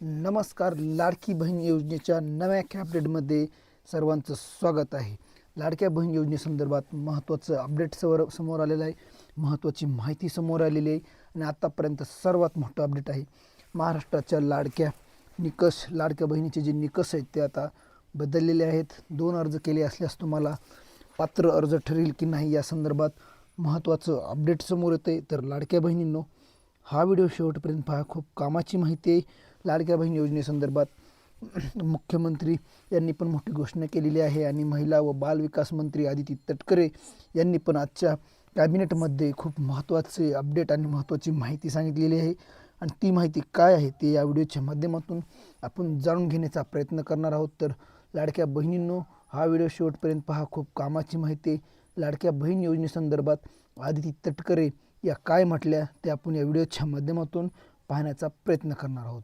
नमस्कार लाडकी बहीण योजनेच्या नव्या अपडेटमध्ये सर्वांचं स्वागत आहे. लाडक्या बहीण योजनेसंदर्भात महत्त्वाचं अपडेट समोर समोर आलेलं आहे. महत्त्वाची माहिती समोर आलेली आहे आणि आत्तापर्यंत सर्वात मोठं अपडेट आहे. महाराष्ट्राच्या लाडक्या निकष लाडक्या बहिणीचे जे निकष आहेत ते आता बदललेले आहेत. दोन अर्ज केले असल्यास तुम्हाला पात्र अर्ज ठरेल की नाही या संदर्भात महत्त्वाचं अपडेट समोर येतं आहे तर लाडक्या बहिणींनो हा व्हिडिओ शेवटपर्यंत पहा. खूप कामाची माहिती आहे. लाडक्या बहीण योजनेसंदर्भात मुख्यमंत्री यांनी पण मोठी घोषणा केलेली आहे आणि महिला व बाल विकास मंत्री आदिती तटकरे यांनी पण आजच्या कॅबिनेटमध्ये खूप महत्त्वाचे अपडेट आणि महत्त्वाची माहिती सांगितलेली आहे. आणि ती माहिती काय आहे ते या व्हिडिओच्या माध्यमातून आपण जाणून घेण्याचा प्रयत्न करणार आहोत. तर लाडक्या बहिणींनो हा व्हिडिओ शेवटपर्यंत पहा. खूप कामाची माहिती. लाडक्या बहीण योजनेसंदर्भात आदिती तटकरे या काय म्हटल्या ते आपण या व्हिडिओच्या माध्यमातून पाहण्याचा प्रयत्न करणार आहोत.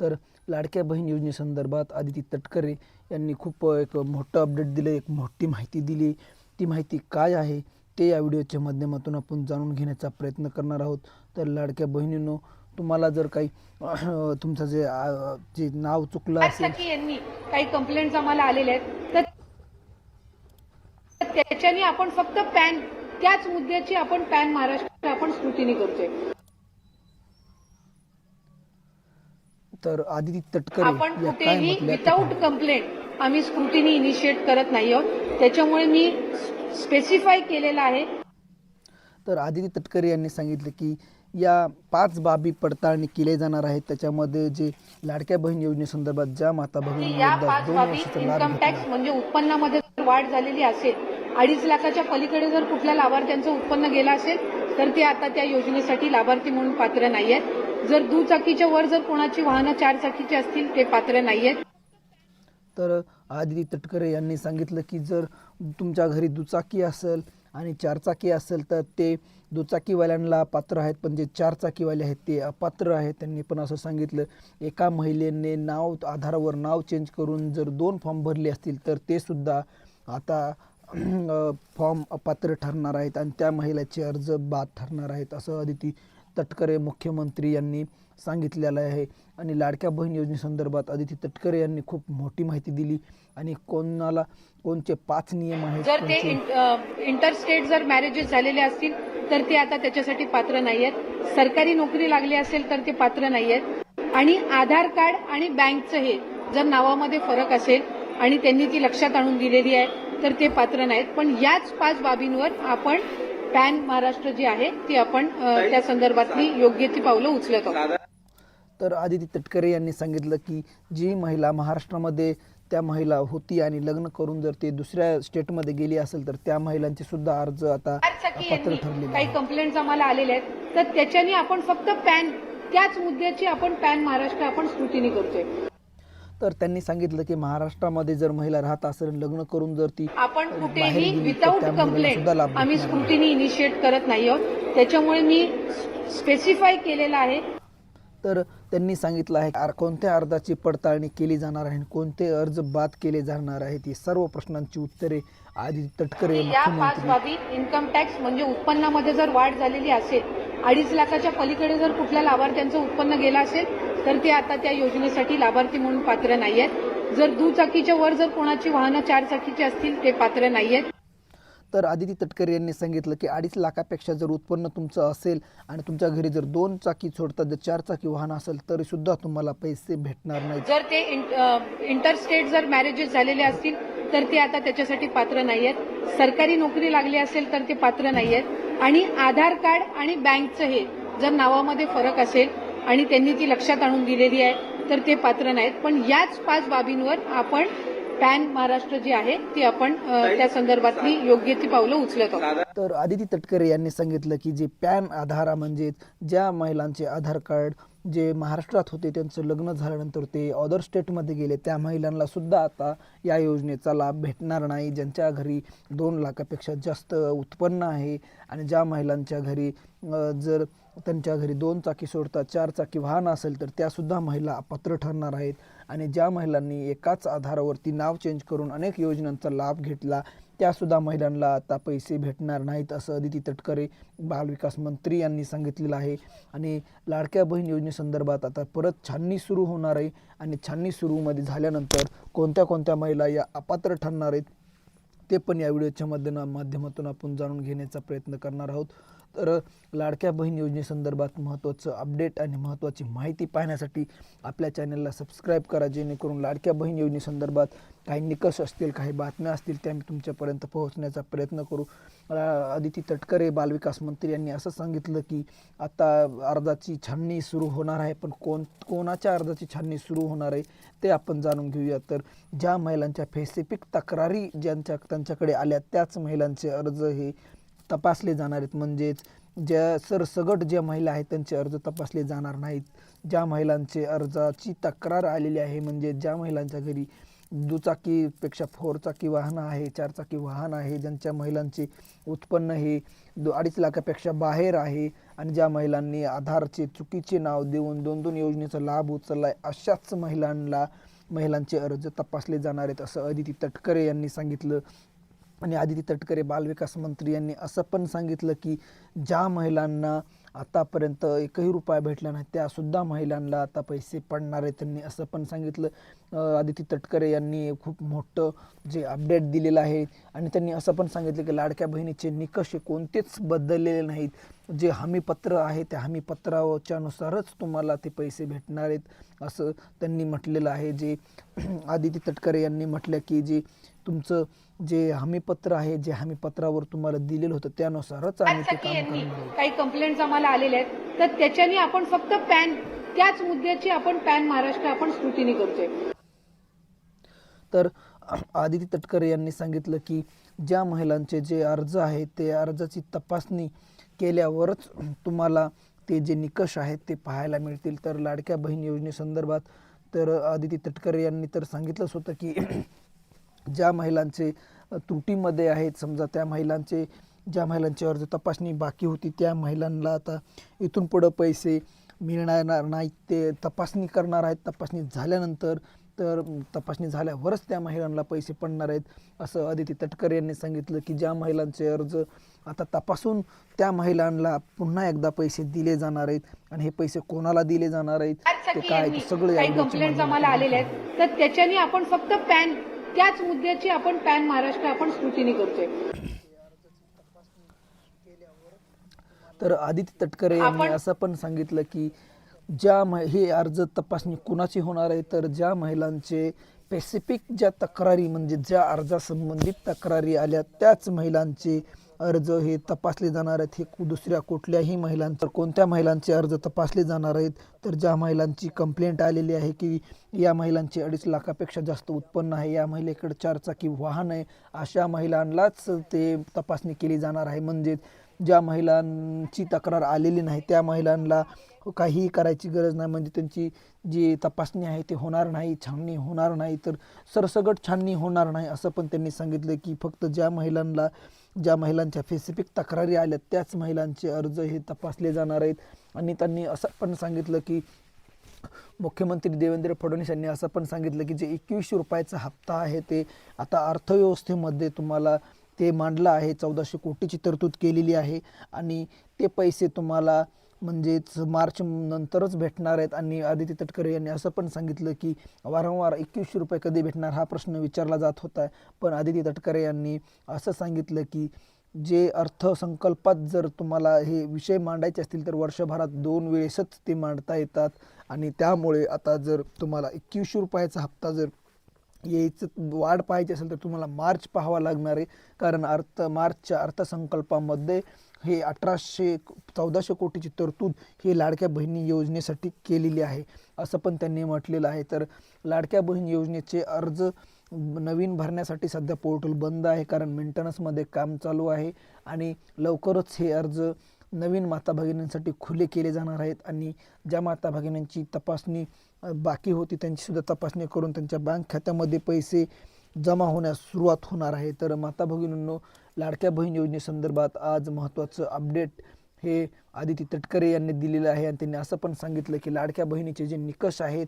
तर लाडक्या बहीण योजनेसंदर्भात आदिती तटकरे यांनी खूप एक मोठं अपडेट दिलं एक मोठी माहिती दिली. ती माहिती काय आहे ते या व्हिडिओच्या माध्यमातून आपण जाणून घेण्याचा प्रयत्न करणार आहोत. तर लाडक्या बहिणींनो तुम्हाला जर काही तुमचं जे जे नाव चुकलं असेल यांनी काही कंप्लेंट्स आम्हाला आलेल्या आहेत. तर त्याच्याने आपण फक्त पॅन त्याच मुद्द्याची आपण पॅन महाराष्ट्र आपण स्क्रुटिनी करतोय. तर आदिती तटकरे आपण कुठेही विदाऊट कंप्लेंट आम्ही स्क्रुटिनी इनिशिएट करत नाही आहोत. त्याच्यामुळे मी स्पेसिफाय केलेलं आहे. तर आदिती तटकरे यांनी सांगितलं की या पाच बाबी पडताळणी केले जाणार आहेत. त्याच्यामध्ये जे लाडक्या बहीण योजनेसंदर्भात ज्या माता भगिनी या पाच दोन वर्षाचा लाभ टॅक्स म्हणजे उत्पन्नामध्ये जर वाढ झालेली असेल अडीच लाखाच्या पलीकडे जर कुठल्या लाभार्थ्यांचं उत्पन्न गेलं असेल तर ते आता त्या योजनेसाठी लाभार्थी म्हणून पात्र नाही आहेत जर दुचाकीच्या वर जर कोणाची वाहनं चार चाकीची असतील ते पात्र नाही आहेत तर आदिती तटकरे यांनी सांगितलं की जर तुमच्या घरी दुचाकी असेल आणि चारचाकी असेल तर ते दुचाकीवाल्यांना पात्र आहेत. पण जे चारचाकीवाले आहेत ते अपात्र आहेत. त्यांनी पण असं सांगितलं. एका महिलेने नाव आधारावर नाव चेंज करून जर दोन फॉर्म भरले असतील तर ते सुद्धा आता फॉर्म अपात्र ठरणार आहेत. आणि त्या महिलाचे अर्ज बाद ठरणार आहेत असं अदिती तटकरे मुख्यमंत्री यांनी सांगितलेलं आहे. आणि लाडक्या बहीण योजनेसंदर्भात आदिती तटकरे यांनी खूप मोठी माहिती दिली. आणि कोणाला कोणते पाच नियम आहेत जर ते कोणते- इंटरस्टेट जर मॅरेजेस झालेले असतील तर ते आता त्याच्यासाठी पात्र नाही आहेत सरकारी नोकरी लागली असेल तर ते पात्र नाही आहेत आणि आधार कार्ड आणि बँकचं हे जर नावामध्ये फरक असेल आणि त्यांनी ती लक्षात आणून दिलेली आहे तर ते पात्र नाहीत. पण याच पाच बाबींवर आपण पॅन महाराष्ट्र जे आहे ते आपण त्या संदर्भातली योग्य ती पावलं उचलत आहोत. तर आदिती तटकरे यांनी सांगितलं की जी महिला महाराष्ट्रामध्ये त्या महिला होती आणि लग्न करून जर ते दुसऱ्या स्टेटमध्ये गेली असेल तर त्या महिलांचे सुद्धा अर्ज आता पात्र यांनी ठरलेले काही आहेत. कंप्लेंट्स आम्हाला आलेल्या आहेत. तर त्याच्याने आपण फक्त पॅन त्याच मुद्द्याची आपण पॅन महाराष्ट्र आपण स्क्रुटिनी करतोय. तर त्यांनी सांगितलं की महाराष्ट्रामध्ये जर महिला राहत असेल लग्न करून जर ती आपण कुठेही विदाऊट कंप्लेंट आम्ही. स्क्रुटिनी इनिशिएट करत नाही आहोत त्याच्यामुळे मी स्पेसिफाय केलेलं आहे तर त्यांनी सांगितलं आहे कोणत्या अर्जाची पडताळणी केली जाणार आहे आणि कोणते अर्ज बाद केले जाणार आहेत? ही सर्व प्रश्नांची उत्तरे आदिती तटकरे की या पाच मुख्यमंत्री बाबी इन्कम टॅक्स म्हणजे उत्पन्नामध्ये जर वाढ झालेली असेल अडीच लाखाच्या पलीकडे जर कुठल्या लाभार्थ्यांचं उत्पन्न गेलं असेल तर ते आता त्या योजनेसाठी लाभार्थी म्हणून पात्र नाही आहेत जर दुचाकीच्या वर जर कोणाची वाहनं चार चाकीची असतील ते पात्र नाही आहेत तर आदिती तटकरे यांनी सांगितलं की अडीच लाखापेक्षा जर उत्पन्न तुमचं असेल आणि तुमच्या घरी जर दोन चाकी सोडतात जर चार चाकी वाहन असेल तरी सुद्धा तुम्हाला पैसे भेटणार नाही जर ते इंटरस्टेट जर मॅरेजेस झालेले असतील तर ते आता त्याच्यासाठी पात्र नाही आहेत सरकारी नोकरी लागली असेल तर ते पात्र नाही आहेत आणि आधार कार्ड आणि बँकचं हे जर नावामध्ये फरक असेल आणि त्यांनी ती लक्षात आणून दिलेली आहे तर ते पात्र नाहीत. पण याच पाच बाबींवर आपण पॅन महाराष्ट्र जी आहे ती आपण त्या संदर्भातली योग्य ती पावलं उचलत आहोत. तर आदिती तटकरे यांनी सांगितलं की जे पॅन आधार म्हणजे ज्या महिलांचे आधार कार्ड जे महाराष्ट्रात होते त्यांचं लग्न झाल्यानंतर ते अदर स्टेटमध्ये गेले त्या महिलांना सुद्धा आता या योजनेचा लाभ भेटणार नाही. ज्यांच्या घरी दोन लाखापेक्षा जास्त उत्पन्न आहे आणि ज्या महिलांच्या घरी जर त्यांच्या घरी दोन चाकी सोडता चार चाकी वाहन असेल तर त्यासुद्धा महिला अपात्र ठरणार आहेत. आणि ज्या महिलांनी एकाच आधारावरती नाव चेंज करून अनेक योजनांचा लाभ घेतला त्यासुद्धा महिलांना आता पैसे भेटणार नाहीत असं अदिती तटकरे बालविकास मंत्री यांनी सांगितलेलं आहे. आणि लाडक्या बहीण योजनेसंदर्भात आता परत छाननी सुरू होणार आहे. आणि छाननी सुरूमध्ये झाल्यानंतर कोणत्या कोणत्या महिला या अपात्र ठरणार आहेत ते पण या व्हिडिओच्या माध्यना माध्यमातून आपण जाणून घेण्याचा प्रयत्न करणार आहोत. तर लाडक्या बहीण योजनेसंदर्भात महत्त्वाचं अपडेट आणि महत्त्वाची माहिती पाहण्यासाठी आपल्या चॅनलला सबस्क्राईब करा जेणेकरून लाडक्या बहीण योजनेसंदर्भात काही निकष असतील काही बातम्या असतील त्या मी तुमच्यापर्यंत पोहोचण्याचा प्रयत्न करू. आदिती तटकरे बालविकास मंत्री यांनी असं सांगितलं की आता अर्जाची छाननी सुरू होणार आहे पण कोण कोणाच्या अर्जाची छाननी सुरू होणार आहे ते आपण जाणून घेऊया. तर ज्या महिलांच्या फेसिफिक तक्रारी ज्यांच्या त्यांच्याकडे आल्या त्याच महिलांचे अर्ज हे तपासले जाणार आहेत. म्हणजेच ज्या सरसगट ज्या महिला आहेत त्यांचे अर्ज तपासले जाणार नाहीत. ज्या महिलांचे अर्जाची तक्रार आलेली आहे म्हणजे ज्या महिलांच्या घरी दुचाकीपेक्षा फोरचाकी वाहनं आहे चारचाकी वाहन आहे ज्यांच्या महिलांचे उत्पन्न हे दो अडीच लाखापेक्षा बाहेर आहे आणि ज्या महिलांनी आधारचे चुकीचे नाव देऊन दोन दोन योजनेचा लाभ उचलला आहे अशाच महिलांना महिलांचे अर्ज तपासले जाणार आहेत असं अदिती तटकरे यांनी सांगितलं. आणि आदिती तटकरे बालविकास मंत्री यांनी असं पण सांगितलं की ज्या महिलांना आतापर्यंत एकही रुपया भेटला नाही त्यासुद्धा महिलांना आता पैसे पडणार आहेत त्यांनी असं पण सांगितलं. आदिती तटकरे यांनी खूप मोठं जे अपडेट दिलेलं आहे आणि त्यांनी असं पण सांगितलं की लाडक्या बहिणीचे निकष हे कोणतेच बदललेले नाहीत. जे हमीपत्र आहे त्या हमीपत्राच्या नुसारच तुम्हाला ते पैसे भेटणार आहेत असं त्यांनी म्हटलेलं आहे. जे आदिती तटकरे यांनी म्हटलं की जे तुमचं जे हमीपत्र आहे जे हमीपत्रावर तुम्हाला दिलेलं होतं त्यानुसारच आम्ही ते काम यांनी करणार आहोत काही कंप्लेंट्स आम्हाला आलेल्या आहेत. तर त्याच्याने आपण फक्त पॅन त्याच मुद्द्याची आपण पॅन महाराष्ट्र आपण स्क्रुटिनी करतोय. तर आदिती तटकरे यांनी सांगितलं की ज्या महिलांचे जे अर्ज आहेत ते अर्जाची तपासणी केल्यावरच तुम्हाला ते जे निकष आहेत ते पाहायला मिळतील. तर लाडक्या बहीण योजनेसंदर्भात तर आदिती तटकरे यांनी तर सांगितलंच होतं की ज्या महिलांचे त्रुटीमध्ये आहेत समजा त्या महिलांचे ज्या महिलांची अर्ज तपासणी बाकी होती त्या महिलांना आता इथून पुढं पैसे मिळणार नाहीत ते तपासणी करणार आहेत. तपासणी झाल्यानंतर तर तपासणी झाल्यावरच त्या महिलांना पैसे पडणार आहेत असं अदिती तटकरे यांनी सांगितलं की ज्या महिलांचे अर्ज आता तपासून त्या महिलांना पुन्हा एकदा पैसे दिले जाणार आहेत आणि हे पैसे कोणाला दिले जाणार आहेत ते काय सगळं कंप्लेंट्स आम्हाला आलेल्या आहेत. तर त्याच्याने आपण फक्त पॅन त्याच मुद्द्याची आपण पॅन महाराष्ट्र आपण स्क्रुटिनी करतोय. तर आदित्य तटकरे यांनी असं पण सांगितलं की ज्या हे अर्ज तपासणी कुणाची होणार आहे? तर ज्या महिलांचे स्पेसिफिक ज्या तक्रारी म्हणजे ज्या अर्जासंबंधित तक्रारी आल्या त्याच महिलांचे अर्ज हे तपासले जाणार आहेत. हे कु- दुसऱ्या कुठल्याही महिलांचं कोणत्या महिलांचे अर्ज तपासले जाणार आहेत? तर ज्या महिलांची कंप्लेंट आलेली आहे की या महिलांचे अडीच लाखापेक्षा जास्त उत्पन्न आहे या महिलेकडे चारचाकी वाहन आहे अशा महिलांनाच ते तपासणी केली जाणार आहे. म्हणजेच ज्या महिलांची तक्रार आलेली नाही त्या महिलांना काहीही करायची गरज नाही म्हणजे त्यांची जी तपासणी आहे ती होणार नाही छाननी होणार नाही तर सरसगट छाननी होणार नाही असं पण त्यांनी सांगितलं की फक्त ज्या महिलांना ज्या महिलांच्या स्पेसिफिक तक्रारी आल्या त्याच महिलांचे अर्ज हे तपासले जाणार आहेत. आणि त्यांनी असं पण सांगितलं की मुख्यमंत्री देवेंद्र फडणवीस यांनी असं पण सांगितलं की जे एकवीसशे रुपयाचा हप्ता आहे ते आता अर्थव्यवस्थेमध्ये तुम्हाला ते मांडलं आहे. चौदाशे कोटीची तरतूद केलेली आहे आणि ते पैसे तुम्हाला म्हणजेच मार्च नंतरच भेटणार आहेत. आणि आदित्य तटकरे यांनी असं पण सांगितलं की वारंवार एकवीसशे रुपये कधी भेटणार हा प्रश्न विचारला जात होता. पण आदित्य तटकरे यांनी असं सांगितलं की जे अर्थसंकल्पात जर तुम्हाला हे विषय मांडायचे असतील तर वर्षभरात दोन वेळेसच ते मांडता येतात. आणि त्यामुळे आता जर तुम्हाला एकवीसशे रुपयाचा हप्ता जर यायचं वाढ पाहायची असेल तर तुम्हाला मार्च पाहावा लागणार आहे. कारण अर्थ मार्चच्या अर्थसंकल्पामध्ये हे अठराशे चौदाशे कोटीची तरतूद ही लाडक्या बहिणी योजनेसाठी केलेली आहे. असं पण त्यांनी म्हटलेलं आहे. तर लाडक्या बहीण योजनेचे अर्ज नवीन भरण्यासाठी सध्या पोर्टल बंद आहे. कारण मेंटेनन्समध्ये काम चालू आहे आणि लवकरच हे अर्ज नवीन माता भगिनींसाठी खुले केले जाणार आहेत आणि ज्या माता भगिनींची तपासणी बाकी होती त्यांचीसुद्धा तपासणी करून त्यांच्या बँक खात्यामध्ये पैसे जमा होण्यास सुरुवात होणार आहे. तर माता भगिनींनो लाडक्या बहीण योजनेसंदर्भात आज महत्त्वाचं अपडेट हे आदिती तटकरे यांनी दिलेलं आहे आणि त्यांनी असं पण सांगितलं की लाडक्या बहिणीचे जे निकष आहेत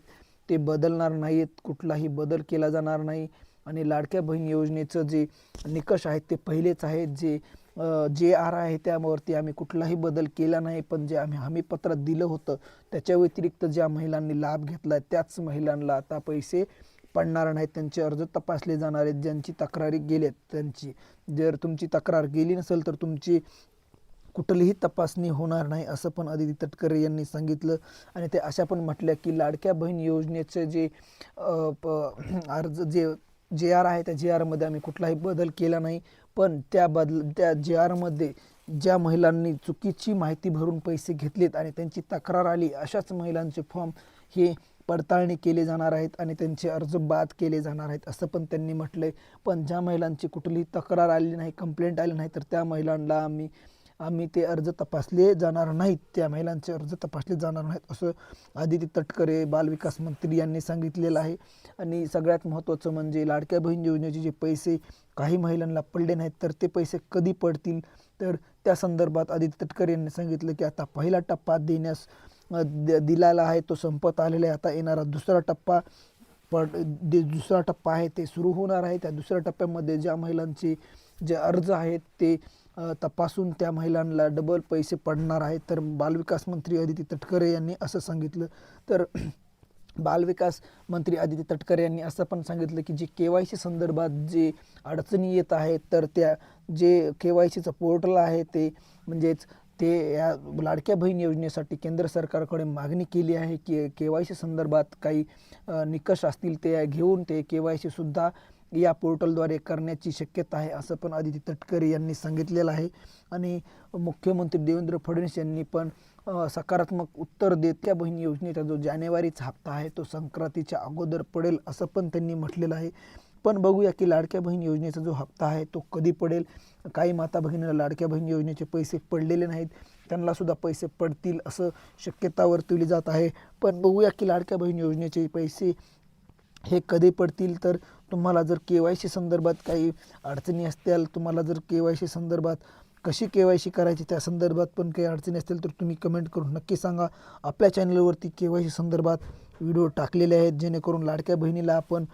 ते बदलणार नाहीत कुठलाही बदल केला जाणार नाही. आणि लाडक्या बहीण योजनेचं जे निकष आहेत ते पहिलेच आहेत जे जे आर आहे त्यावरती आम्ही कुठलाही बदल केला नाही पण जे आम्ही हमीपत्रात दिलं होतं त्याच्या व्यतिरिक्त ज्या महिलांनी लाभ घेतला त्याच महिलांना आता पैसे पडणार नाहीत त्यांचे अर्ज तपासले जाणार आहेत ज्यांची तक्रारी गेल्यात त्यांची जर तुमची तक्रार गेली नसेल तर तुमची कुठलीही तपासणी होणार नाही असं पण अदिती तटकरे यांनी सांगितलं. आणि ते अशा पण म्हटल्या की लाडक्या बहीण योजनेचं जे प- अर्ज जे जे आर आहे त्या जे आरमध्ये आम्ही कुठलाही बदल केला नाही पण त्या बदल त्या जे आरमध्ये ज्या महिलांनी चुकीची माहिती भरून पैसे घेतलेत आणि त्यांची तक्रार आली अशाच महिलांचे फॉर्म हे पडताळणी केले जाणार आहेत आणि त्यांचे अर्ज बाद केले जाणार आहेत असं पण त्यांनी म्हटलं आहे पण ज्या महिलांची कुठलीही तक्रार आली नाही कंप्लेंट आली नाही तर त्या महिलांना आम्ही आम्ही ते अर्ज तपासले जाणार नाहीत त्या महिलांचे अर्ज तपासले जाणार नाहीत असं आदिती तटकरे बालविकास मंत्री यांनी सांगितलेलं आहे. आणि सगळ्यात महत्त्वाचं म्हणजे लाडक्या बहीण योजनेचे जे पैसे काही महिलांना पडले नाहीत तर ते पैसे कधी पडतील? तर त्या संदर्भात आदिती तटकरे यांनी सांगितलं की आता पहिला टप्पा देण्यास द- दिलेला आहे तो संपत आलेला आहे. आता येणारा दुसरा टप्पा पड जे दुसरा टप्पा आहे ते सुरू होणार आहे. त्या दुसऱ्या टप्प्यामध्ये ज्या महिलांचे जे अर्ज आहेत ते तपासून त्या महिलांना डबल पैसे पडणार आहेत. तर बालविकास मंत्री अदिती तटकरे यांनी असं सांगितलं. तर बालविकास मंत्री आदित्य तटकरे यांनी असं पण सांगितलं की जे के वाय सी संदर्भात जे अडचणी येत आहेत तर त्या जे के वाय सीचं पोर्टल आहे ते म्हणजेच ते या लाडक्या बहीण योजनेसाठी केंद्र सरकारकडे मागणी केली आहे की के वाय सी संदर्भात काही निकष असतील ते घेऊन ते के वाय सीसुद्धा या पोर्टलद्वारे करण्याची शक्यता आहे असं पण आदित्य तटकरे यांनी सांगितलेलं आहे. आणि मुख्यमंत्री देवेंद्र फडणवीस यांनी पण सकारात्मक उत्तर देत त्या बहीण योजनेचा जो जानेवारीचा हप्ता आहे तो संक्रांतीच्या अगोदर पडेल असं पण त्यांनी म्हटलेलं आहे. पण बघूया की लाडक्या बहीण योजनेचा जो हप्ता आहे तो कधी पडेल? काही माता भगिनीला लाडक्या बहीण योजनेचे पैसे पडलेले नाहीत त्यांना सुद्धा पैसे पडतील असं शक्यता वर्तवली जात आहे. पण बघूया की लाडक्या बहीण योजनेचे पैसे हे कधी पडतील? तर तुम्हाला जर के वाय सी संदर्भात काही अडचणी असतील तुम्हाला जर के वाय सी संदर्भात कशी के वाय सी करायची त्या संदर्भात पण काही अडचणी असतील तर तुम्ही कमेंट करून नक्की सांगा. आपल्या चॅनलवरती के वाय सी संदर्भात व्हिडिओ टाकलेले आहेत जेणेकरून लाडक्या बहिणीला आपण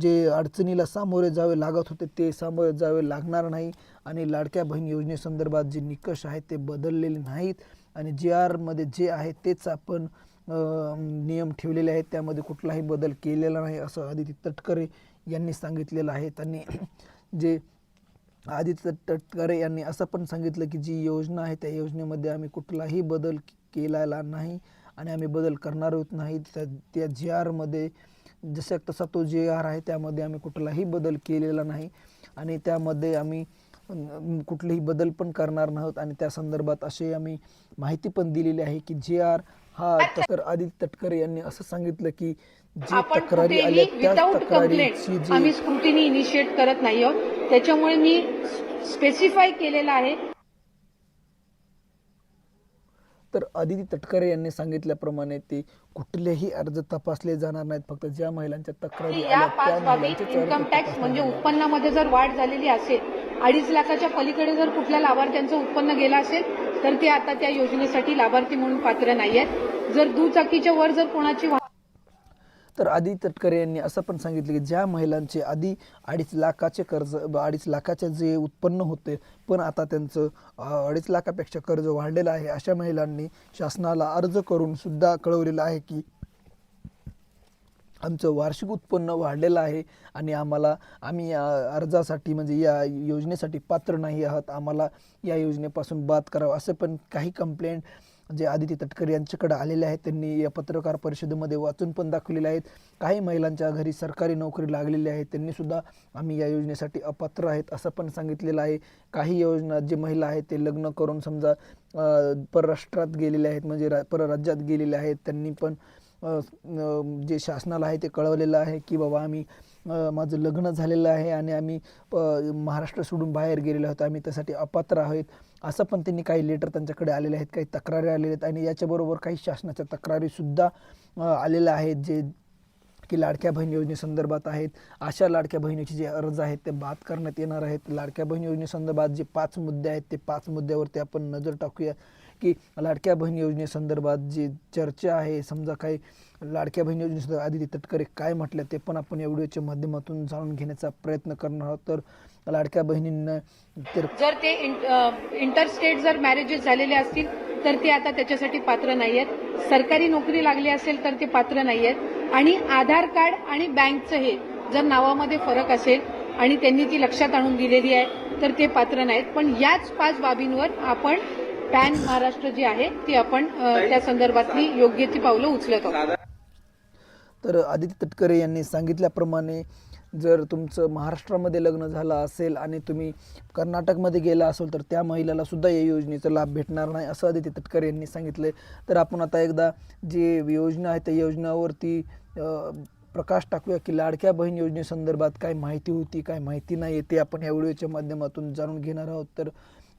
जे अडचणीला सामोरे जावे लागत होते ते सामोरे जावे लागणार नाही आणि लाडक्या बहीण योजनेसंदर्भात जे निकष आहेत ते बदललेले नाहीत आणि जे आरमध्ये जे आहे तेच आपण नियम ठेवलेले आहेत. त्यामध्ये कुठलाही बदल केलेला नाही असं आदित्य तटकरे यांनी सांगितलेलं आहे. त्यांनी जे आदित्य तटकरे यांनी असं पण सांगितलं की जी योजना आहे त्या योजनेमध्ये आम्ही कुठलाही बदल केलेला नाही आणि आम्ही बदल करणार आहोत नाही. त्या त्या जे आरमध्ये जसा तसा तो जे आर आहे त्यामध्ये आम्ही कुठलाही बदल केलेला नाही आणि त्यामध्ये आम्ही कुठलेही बदल पण करणार नाहोत आणि त्या संदर्भात असे आम्ही माहिती पण दिलेली आहे की जे आर हा तर आदित्य तटकरे यांनी असं सांगितलं की जी तक्रारी आल्या त्या आम्ही स्क्रुटिनी इनिशिएट करत नाही आहोत. त्याच्यामुळे मी स्पेसिफाय केलेलं आहे. तर आदिती तटकरे यांनी सांगितल्याप्रमाणे ते कुठलेही अर्ज तपासले जाणार नाहीत. फक्त ज्या महिलांच्या तक्रारी या पाच बाबी इन्कम टॅक्स म्हणजे. उत्पन्नामध्ये जर वाढ झालेली असेल अडीच लाखाच्या पलीकडे जर कुठल्या लाभार्थ्यांचं उत्पन्न गेलं असेल तर ते आता त्या योजनेसाठी लाभार्थी म्हणून पात्र नाही आहेत. जर दुचाकीच्या वर जर कोणाची तर आदी तटकरे यांनी असं पण सांगितलं की ज्या महिलांचे आधी अडीच लाखाचे कर्ज अडीच लाखाचे जे उत्पन्न होते पण आता त्यांचं अडीच लाखापेक्षा कर्ज वाढलेलं आहे. अशा महिलांनी शासनाला अर्ज करून सुद्धा कळवलेलं आहे की आमचं वार्षिक उत्पन्न वाढलेलं आहे आणि आम्हाला आम्ही या अर्जासाठी म्हणजे या योजनेसाठी पात्र नाही आहात. आम्हाला या योजनेपासून बाद करावं असं पण काही कंप्लेंट जे आदिती तटकरे यांच्याकडे आलेले आहेत त्यांनी या पत्रकार परिषदेमध्ये वाचून पण दाखवलेले आहेत. काही महिलांच्या घरी सरकारी नोकरी लागलेली आहे त्यांनीसुद्धा आम्ही या योजनेसाठी अपात्र आहेत असं पण सांगितलेलं आहे. काही योजना जे महिला आहेत ते लग्न करून समजा परराष्ट्रात गेलेले आहेत म्हणजे रा परराज्यात गेलेले आहेत त्यांनी पण जे शासनाला आहे ते कळवलेलं आहे की बाबा आम्ही माझं लग्न झालेलं आहे आणि आम्ही प महाराष्ट्र सोडून बाहेर गेलेलो आहोत. आम्ही त्यासाठी अपात्र आहोत. असं पण त्यांनी काही लेटर त्यांच्याकडे आलेले आहेत काही तक्रारी आलेल्या आहेत आणि याच्याबरोबर काही शासनाच्या तक्रारीसुद्धा आलेल्या आहेत जे की लाडक्या बहीण योजनेसंदर्भात आहेत. अशा लाडक्या बहिणीचे जे अर्ज आहेत ते बाद करण्यात येणार आहेत. लाडक्या बहीण योजनेसंदर्भात जे पाच मुद्दे आहेत ते पाच मुद्द्यावरती आपण नजर टाकूया. की लाडक्या बहीण योजनेसंदर्भात जी चर्चा आहे समजा काही लाडक्या बहीण योजनेसंदर्भात आदिती तटकरे काय म्हटलं ते पण आपण या व्हिडिओच्या माध्यमातून जाणून घेण्याचा प्रयत्न करणार आहोत. तर लाडक्या बहिणींना तर जर ते इंटरस्टेट जर मॅरेजेस झालेले असतील तर ते आता त्याच्यासाठी पात्र नाही आहेत सरकारी नोकरी लागली असेल तर ते पात्र नाही आहेत आणि आधार कार्ड आणि बँकचं हे जर नावामध्ये फरक असेल आणि त्यांनी ती लक्षात आणून दिलेली आहे तर ते पात्र नाहीत पण याच पाच बाबींवर आपण पॅन महाराष्ट्र जी आहे ती आपण त्या संदर्भातली योग्य ती पावलं उचलत आहोत. तर आदित्य तटकरे यांनी सांगितल्याप्रमाणे जर तुमचं महाराष्ट्रामध्ये लग्न झालं असेल आणि तुम्ही कर्नाटकमध्ये गेला असेल तर त्या महिलेला सुद्धा या योजनेचा लाभ भेटणार नाही असं आदित्य तटकरे यांनी सांगितलं. तर आपण आता एकदा जे योजना आहे त्या योजनावरती प्रकाश टाकूया की लाडक्या बहीण योजनेसंदर्भात काय माहिती होती काय माहिती नाही ते आपण या व्हिडिओच्या माध्यमातून जाणून घेणार आहोत. तर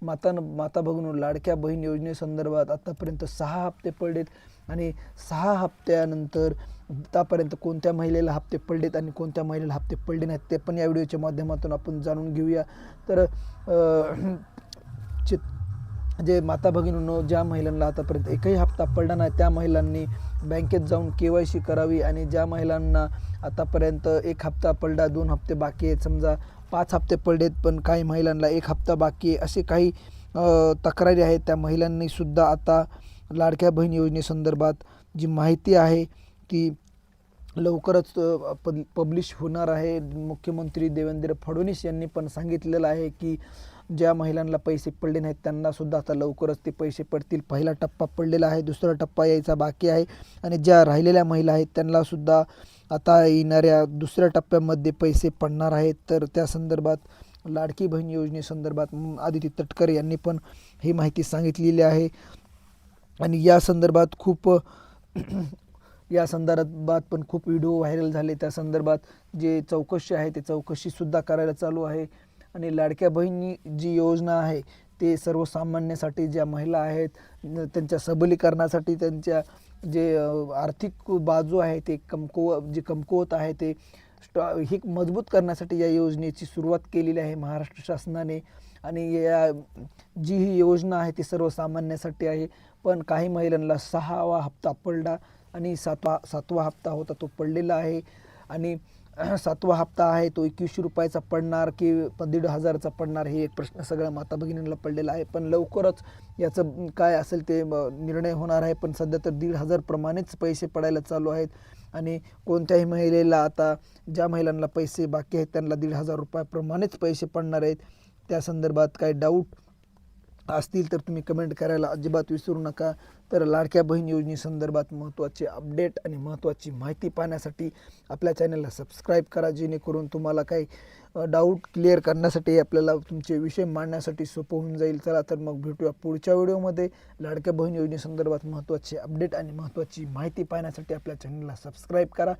माता माता भगिनी लाडक्या बहीण योजनेसंदर्भात आतापर्यंत सहा हप्ते पडलेत आणि सहा हप्त्यानंतर आतापर्यंत कोणत्या महिलेला हप्ते पडलेत आणि कोणत्या महिलेला हप्ते पडले नाहीत ते पण या व्हिडिओच्या माध्यमातून आपण जाणून घेऊया. तर चित जे माता भगिनींनो ज्या महिलांना आतापर्यंत एकही हप्ता पडला नाही त्या महिलांनी बँकेत जाऊन के वाय सी करावी आणि ज्या महिलांना आतापर्यंत एक हप्ता पडला दोन हप्ते बाकी आहेत समजा पाच हप्ते पडलेत पण काही महिलांना एक हप्ता बाकी आहे असे काही तक्रारी आहेत. त्या महिलांनीसुद्धा आता लाडक्या बहीण योजनेसंदर्भात जी माहिती आहे ती लवकरच अ, पब्लिश होणार आहे. मुख्यमंत्री देवेंद्र फडणवीस यांनी पण सांगितलेलं आहे की ज्या महिलांना पैसे पडले नाहीत त्यांनासुद्धा आता लवकरच ते पैसे पडतील. पहिला टप्पा पडलेला आहे दुसरा टप्पा यायचा बाकी आहे. आणि ज्या राहिलेल्या महिला आहेत त्यांनासुद्धा आता येणाऱ्या दुसऱ्या टप्प्यामध्ये पैसे पडणार आहेत तर त्या संदर्भात लाडकी बहीण योजनेसंदर्भात आदिती तटकरे यांनी पण ही माहिती सांगितलेली आहे. आणि या संदर्भात खूप या संदर्भात पण खूप व्हिडिओ व्हायरल झाले. त्या संदर्भात जे चौकशी आहे ते चौकशीसुद्धा करायला चालू आहे. आणि लाडक्या बहिणी जी योजना आहे ते सर्वसामान्यासाठी ज्या महिला आहेत न- त्यांच्या सबलीकरणासाठी त्यांच्या जे आर्थिक बाजू आहे ते कमकुव जे कमकुवत आहे ते स्टॉ ही मजबूत करण्यासाठी या योजनेची सुरुवात केलेली आहे महाराष्ट्र शासनाने. आणि या जी ही योजना आहे ती सर्वसामान्यासाठी आहे. पण काही महिलांना सहावा हप्ता पडला आणि सातवा सातवा हप्ता होता तो पडलेला आहे. आणि सातवा हप्ता आहे तो एकवीसशे रुपयाचा पडणार की दीड हजाराचा पडणार हे एक प्रश्न सगळ्या माता भगिनींना पडलेला आहे. पण लवकरच याचं काय असेल ते निर्णय होणार आहे. पण सध्या तर दीड हजारप्रमाणेच पैसे पडायला चालू आहेत. आणि कोणत्याही महिलेला आता ज्या महिलांना पैसे बाकी आहेत त्यांना दीड हजार रुपयाप्रमाणेच पैसे पडणार आहेत. त्या संदर्भात काही डाऊट असतील तर तुम्ही कमेंट करायला अजिबात विसरू नका. तर लाडक्या बहीण योजनेसंदर्भात महत्त्वाचे अपडेट आणि महत्त्वाची माहिती पाहण्यासाठी आपल्या चॅनलला सबस्क्राईब करा जेणेकरून तुम्हाला काही डाऊट क्लिअर करण्यासाठी आपल्याला तुमचे विषय मांडण्यासाठी सोपं होऊन जाईल. चला तर मग भेटूया पुढच्या व्हिडिओमध्ये लाडक्या बहीण योजनेसंदर्भात महत्त्वाचे अपडेट आणि महत्त्वाची माहिती पाहण्यासाठी आपल्या चॅनलला सबस्क्राईब करा.